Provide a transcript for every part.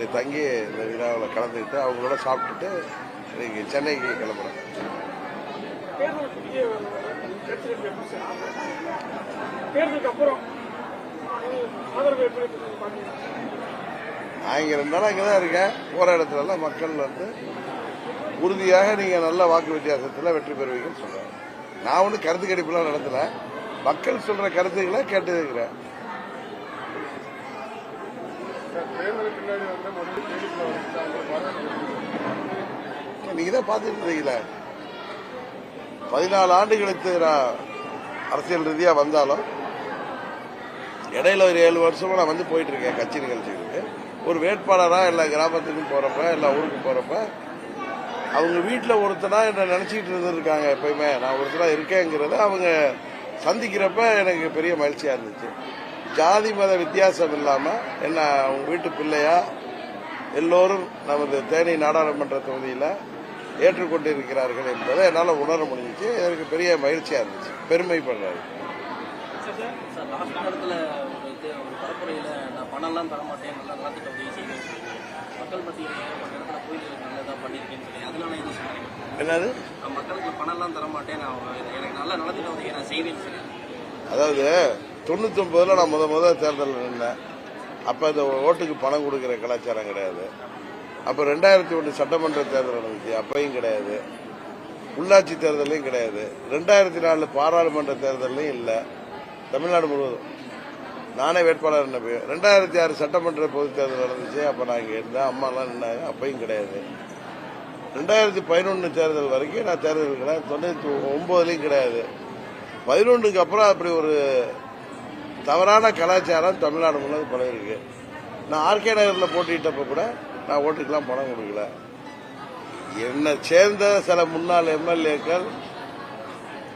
இங்க தங்கி இந்த விழாவில் கலந்துக்கிட்டு அவங்களோட சாப்பிட்டுட்டு இன்னைக்கு சென்னைக்கு கிளம்புறோம். நான் இங்கே ரெண்டு நாளாக இங்கே தான் இருக்கேன். போகிற இடத்துலலாம் மக்கள் வந்து உறுதியாக நீங்கள் நல்ல வாக்கு வித்தியாசத்தில் வெற்றி பெறுவீங்கன்னு சொல்கிறாங்க நான் ஒன்றும் கருத்து கணிப்புலாம் நடத்தலை. மக்கள் சொல்கிற கருத்துக்களை கேட்டு தேர்தலுக்கு பின்னாடி வந்து முதல்ல தேடிக்குள்ள நீங்க தான் பார்த்துட்டு பதினாலு ஆண்டுகளுக்கு நான் அரசியல் ரீதியா வந்தாலும் இடையில ஒரு ஏழு வருஷமா நான் வந்து போயிட்டு இருக்கேன் கட்சி நிகழ்ச்சிகளுக்கு. ஒரு வேட்பாளரா எல்லா கிராமத்துக்கும் போறப்ப எல்லா ஊருக்கு போறப்ப அவங்க வீட்டில் ஒருத்தனா என்ன நினைச்சிட்டு இருந்திருக்காங்க எப்பயுமே. நான் ஒருத்தனா இருக்கேங்கிறத அவங்க சந்திக்கிறப்ப எனக்கு பெரிய மகிழ்ச்சியா இருந்துச்சு. ஜாதி மத வித்தியாசம் இல்லாம என்ன அவங்க வீட்டு பிள்ளையா? எல்லோரும் நமது தேனி நாடாளுமன்ற தொகுதியில் ஏற்றுக்கொண்டிருக்கிறார்கள் என்பதை என்னால் உணர முடிஞ்சிச்சு. எனக்கு பெரிய மகிழ்ச்சியாக இருந்துச்சு. பெருமைப்படுறாரு செய்வேன். என்னது? மக்களுக்கு பணம்லாம் தர மாட்டேன் நான் எனக்கு நல்ல நலத்திட்ட உதவி நான் செய்வேன்னு சொல்லி. அதாவது தொண்ணூத்தொன்பதுல நான் முத முத தேர்தலில் நின்றேன் அப்போ இந்த ஓட்டுக்கு பணம் கொடுக்குற கலாச்சாரம் கிடையாது. அப்போ ரெண்டாயிரத்தி ஒன்று சட்டமன்ற தேர்தல் நடந்துச்சு அப்பையும் கிடையாது. உள்ளாட்சி தேர்தலையும் கிடையாது. ரெண்டாயிரத்தி நாலு பாராளுமன்ற தேர்தலையும் இல்லை. தமிழ்நாடு முழுவதும். நானே வேட்பாளர் நினைப்பு ரெண்டாயிரத்தி ஆறு சட்டமன்ற பொதுத் தேர்தல் நடந்துச்சு அப்போ நான் இங்கே இருந்தேன். அம்மாலாம் நின்னாங்க அப்பையும் கிடையாது. ரெண்டாயிரத்தி பதினொன்று தேர்தல் வரைக்கும் நான் தேர்தல் கிடையாது. தொண்ணூற்றி ஒன்பதுலையும் கிடையாது. பதினொன்றுக்கு அப்புறம் அப்படி ஒரு தவறான கலாச்சாரம் தமிழ்நாடு முழுவதும் பழகிருக்கு நான் ஆர்கே நகரில் போட்டிட்டப்ப கூட நான் ஓட்டுக்கெல்லாம் பணம் கொடுக்கல. என்னை சேர்ந்த சில முன்னாள் எம்எல்ஏக்கள்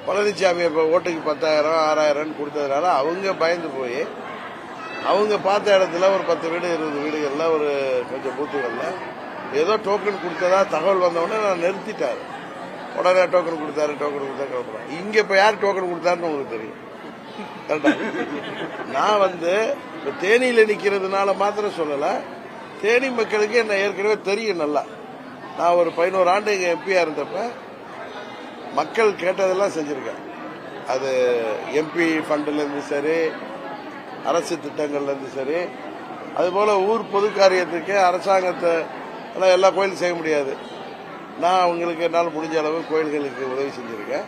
பழனிசாமி இப்போ ஓட்டுக்கு பத்தாயிரம் ஆறாயிரம் கொடுத்ததுனால அவங்க பயந்து போய் அவங்க பார்த்த இடத்துல ஒரு பத்து வீடு இருபது வீடுகளில் ஒரு கொஞ்சம் பூத்துகளில் ஏதோ டோக்கன் கொடுத்ததா தகவல் வந்தவுடனே நான் நிறுத்திட்டாரு. உடனே டோக்கன் கொடுத்தாரு டோக்கன் கொடுத்தா கிளம்புறேன் இங்க இப்ப யார் டோக்கன் கொடுத்தாருன்னு உங்களுக்கு தெரியும். நான் வந்து இப்ப தேனியில நிக்கிறதுனால மாத்திரம் சொல்லல. தேனி மக்களுக்கு என்ன ஏற்கனவே தெரியும் நல்லா. நான் ஒரு பதினோரு ஆண்டு இங்க எம்பியா இருந்தப்ப மக்கள் கேட்டதெல்லாம் செஞ்சிருக்கேன். அது எம்பி ஃபண்டுல இருந்து சரி அரசு திட்டங்கள்ல இருந்து சரி. அதுபோல ஊர் பொது காரியத்துக்கு அரசாங்கத்தை எல்லாம் எல்லா கோயிலும் செய்ய முடியாது. நான் அவங்களுக்கு என்னால் முடிஞ்ச அளவு கோயில்களுக்கு உதவி செஞ்சுருக்கேன்.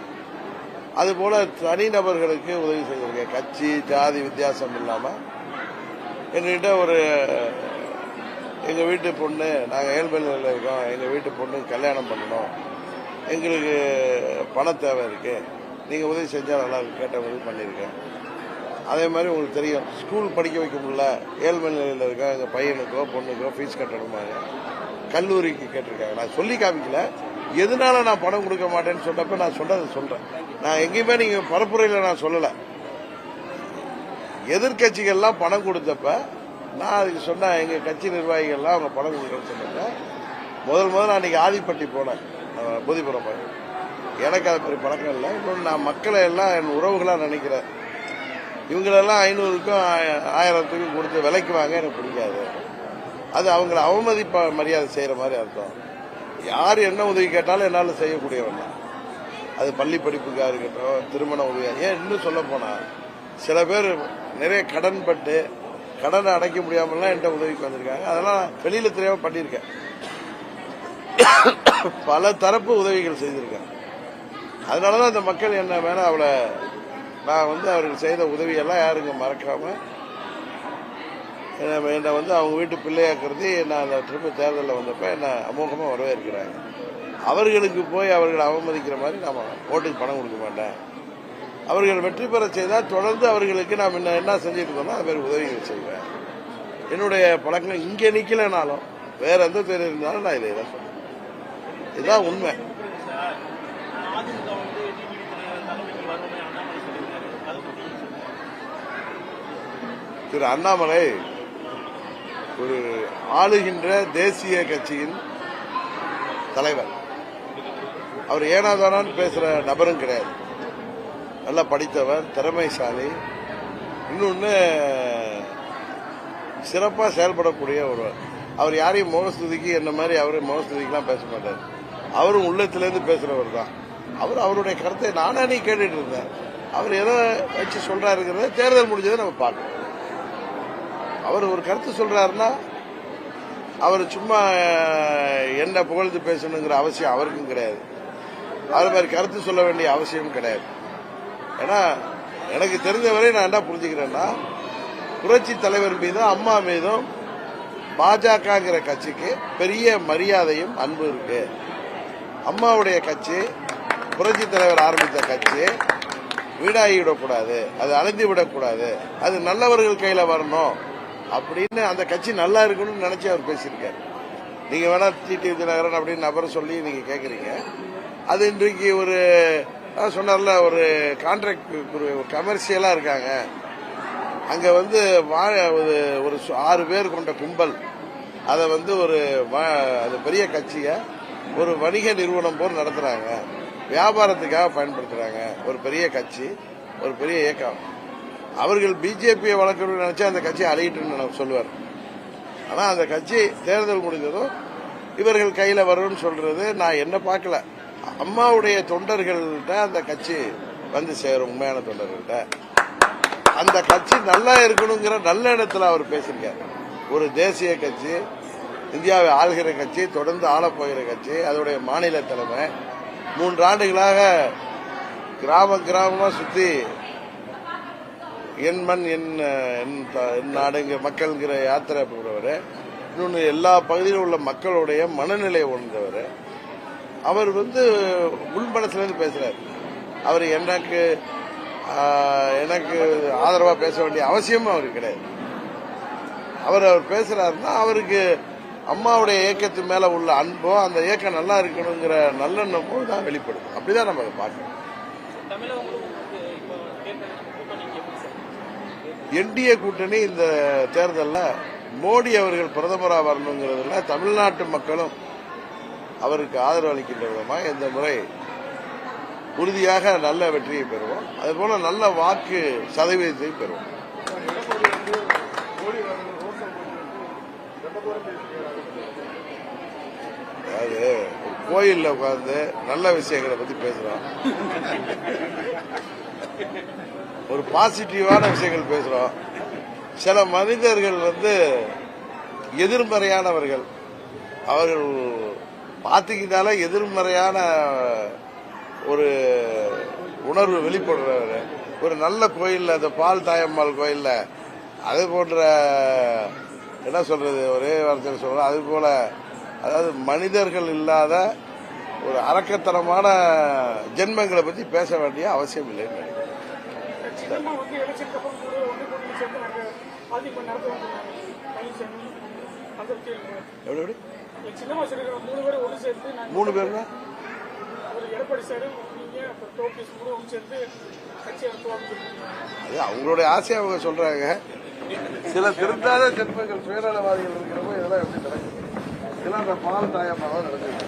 அதுபோல் தனிநபர்களுக்கு உதவி செஞ்சுருக்கேன். கட்சி ஜாதி வித்தியாசம் இல்லாமல் எங்ககிட்ட ஒரு எங்கள் வீட்டு பொண்ணு நாங்கள் ஏழ்மையில் இருக்கோம். எங்கள் வீட்டு பொண்ணு கல்யாணம் பண்ணணும். எங்களுக்கு பண தேவை இருக்குது நீங்கள் உதவி செஞ்சால் நல்லா இருக்கும் கேட்ட உதவி பண்ணியிருக்கேன் அதே மாதிரி உங்களுக்கு தெரியும் ஸ்கூல் படிக்க வைக்க முடியல. ஏழ்மை நிலையில் இருக்கோம். எங்கள் பையனுக்கோ பொண்ணுக்கோ ஃபீஸ் கட்டணுமாங்க கல்லூரிக்கு கேட்டிருக்காங்க. நான் சொல்லி காமிக்கல. எதனால நான் பணம் கொடுக்க மாட்டேன்னு சொன்னப்ப நான் சொன்னதை சொல்றேன். நான் எங்கேயுமே நீங்க பரப்புரையில் நான் சொல்லலை. எதிர்கட்சிகள்லாம் பணம் கொடுத்தப்ப நான் அதுக்கு சொன்னேன் எங்க கட்சி நிர்வாகிகள்லாம் அவங்க பணம் கொடுக்கணும்னு சொன்னாங்க முதல் முதல் நான் அன்னைக்கு ஆதிப்பட்டி போனேன். போதிபுரம் பூதிபுரம் போய் எனக்கு அது பெரிய பழக்கம் இல்லை. இன்னொன்று நான் மக்களை எல்லாம் என் உறவுகளாக நினைக்கிறேன். இவங்களெல்லாம் ஐநூறுக்கும் ஆயிரத்துக்கும் கொடுத்து விலைக்கு வாங்க எனக்கு பிடிக்காது. அது அவங்கள அவமதிப்ப மரியாதை செய்யற மாதிரி அர்த்தம். யார் என்ன உதவி கேட்டாலும் என்னால் செய்யக்கூடியவன் தான். அது பள்ளி படிப்புக்காக இருக்கட்டும் திருமண உதவியா ஏன் இன்னும் சொல்ல போனா சில பேர் நிறைய கடன் பட்டு கடனை அடைக்க முடியாமலாம் என்கிட்ட உதவிக்கு வந்திருக்காங்க. அதெல்லாம் வெளியில தெரியாம பண்ணியிருக்கேன். பல தரப்பு உதவிகள் செய்திருக்கேன். அதனாலதான் அந்த மக்கள் என்ன வேணால் அவளை நான் வந்து அவருக்கு செய்த உதவியெல்லாம் யாருங்க மறக்காம என்னை என்னை வந்து அவங்க வீட்டு பிள்ளையாக கருதி நான் அந்த ட்ரிப்பு தேர்தலில் வந்தப்போ என்னை அமோகமாக வரவேற்கிறாங்க. அவர்களுக்கு போய் அவர்களை அவமதிக்கிற மாதிரி நாம் ஓட்டுக்கு பணம் கொடுக்க மாட்டேன். அவர்கள் வெற்றி பெற செய்தால் தொடர்ந்து அவர்களுக்கு நாம் என்ன என்ன செஞ்சுட்டு இருந்தோம்னா அது பேர் உதவிகள் செய்வேன். என்னுடைய பழக்கம் இங்கே நிற்கலைனாலும் வேற எந்த பேர் இருந்தாலும் நான் இதை தான் சொல்லுவேன் இதுதான் உண்மை. திரு அண்ணாமலை ஒரு ஆளுகின்ற தேசிய கட்சியின் தலைவர். அவர் ஏனாதானான்னு பேசுற நபரும் கிடையாது. நல்லா படித்தவர் திறமைசாலி. இன்னொன்னு சிறப்பாக செயல்படக்கூடிய ஒருவர். அவர் யாரையும் முகஸ்துதிக்கு என்ன மாதிரி அவர் முகஸ்துதிக்கெல்லாம் பேச மாட்டார். அவரும் உள்ளத்திலேருந்து பேசுறவர் தான். அவர் அவருடைய கருத்தை நானே நீ கேட்டுட்டு இருந்தேன். அவர் எதை வச்சு சொல்றாருங்கிறத தேர்தல் முடிஞ்சதை நம்ம பார்க்கணும். அவர் ஒரு கருத்து சொல்றாருன்னா அவர் சும்மா என்ன புகழ்ந்து பேசணுங்கிற அவசியம் அவருக்கும் கிடையாது. அவர் மாதிரி கருத்து சொல்ல வேண்டிய அவசியம் கிடையாது. ஏன்னா எனக்கு தெரிஞ்சவரை நான் என்ன புரிஞ்சுக்கிறேன்னா புரட்சி தலைவர் மீதும் அம்மா மீதும் பாஜகங்கிற கட்சிக்கு பெரிய மரியாதையும் அன்பு இருக்கு. அம்மாவுடைய கட்சி புரட்சி தலைவர் ஆரம்பித்த கட்சி வீடாகிவிடக்கூடாது அது அழிந்து விடக்கூடாது அது நல்லவர்கள் கையில வரணும். அப்படின்னு அந்த கட்சி நல்லா இருக்கணும்னு நினைச்சு அவர் பேசியிருக்காரு. நீங்க வேணா டிடி தினகரன் அப்படின்னு நபரை சொல்லி நீங்க கேக்குறீங்க. அது இன்றைக்கு ஒரு சொன்னார்ல ஒரு கான்ட்ராக்ட் ஒரு கமர்ஷியலா இருக்காங்க. அங்க வந்து ஒரு- ஒரு சு- ஆறு பேர் கொண்ட கும்பல். அதை வந்து ஒரு அது பெரிய கட்சிய ஒரு வணிக நிறுவனம் போல் நடத்துறாங்க. வியாபாரத்துக்காக பயன்படுத்துறாங்க. ஒரு பெரிய கட்சி ஒரு பெரிய இயக்கம். அவர்கள் பிஜேபியை வளர்க்கணும்னு நினைச்சா அந்த கட்சி அழியிட்டுன்னு சொல்லுவார் ஆனால் அந்த கட்சி தேர்தல் முடிந்ததும் இவர்கள் கையில் வரும்னு சொல்றது நான் என்ன பார்க்கல. அம்மாவுடைய தொண்டர்கள்ட்ட அந்த கட்சி வந்து சேரும் உண்மையான தொண்டர்கள்ட்ட. அந்த கட்சி நல்லா இருக்கணுங்கிற நல்ல இடத்துல அவர் பேசியிருக்கார். ஒரு தேசிய கட்சி இந்தியாவை ஆள்கிற கட்சி தொடர்ந்து ஆளப்போகிற கட்சி அதோடைய மாநில தலைமை. மூன்று ஆண்டுகளாக கிராம கிராமமாக சுற்றி என் மண் என் என் நாடுங்கிற மக்கள்ங்கிற யாத்திரை போகிறவர் இன்னொன்று எல்லா பகுதியிலும் உள்ள மக்களுடைய மனநிலையை உணர்ந்தவர். அவர் வந்து உள்மனசுலேருந்து பேசுகிறார் அவர் எனக்கு எனக்கு ஆதரவாக பேச வேண்டிய அவசியமும் அவருக்கு கிடையாது. அவர் அவர் பேசுகிறாருன்னா அவருக்கு அம்மாவுடைய இயக்கத்து மேலே உள்ள அன்போ அந்த இயக்கம் நல்லா இருக்கணுங்கிற நல்லெண்ணமும் தான் வெளிப்படும் அப்படிதான் நம்ம அதை பார்க்கணும் தமிழகங்களும் வந்து இப்போ தேர்தல் கூட்டணிக்கு எப்படி சார் என்டிஏ கூட்டணி இந்த தேர்தலில் மோடி அவர்கள் பிரதமராக வரணுங்கிறதுல தமிழ்நாட்டு மக்களும் அவருக்கு ஆதரவு அளிக்கின்ற விதமாக இந்த முறை உறுதியாக நல்ல வெற்றியை பெறுவோம். அதுபோல நல்ல வாக்கு சதவீதத்தை பெறுவோம். அதாவது ஒரு உட்கார்ந்து நல்ல விஷயங்களை பத்தி பேசுறோம். ஒரு பாசிட்டிவான விஷயங்கள் பேசுறோம். சில மனிதர்கள் வந்து எதிர்மறையானவர்கள். அவர்கள் பார்த்துக்கிட்டாலே எதிர்மறையான ஒரு உணர்வு வெளிப்படுறவர் ஒரு நல்ல கோயிலில் அந்த பால் தாயம்மாள் கோயிலில் அது போன்ற என்ன சொல்றது ஒரே வார்த்தையில் சொல்கிறோம் அது போல அதாவது மனிதர்கள் இல்லாத ஒரு அரக்கத்தனமான ஜென்மங்களை பற்றி பேச வேண்டிய அவசியம் இல்லைன்னு இருக்கு எப்படி மூணு பேரும் ஒன்று சேர்ந்து நாங்கள் மூணு பேருனா அது அவங்களுடைய ஆசையை அவங்க சொல்றாங்க. சில திருந்தாத ஜென்மங்கள் சுயநலவாதிகள் இருக்கிறப்போ இதெல்லாம் எப்படி நடக்குது? இதெல்லாம் அந்த பால் தாயமாக நடக்குது.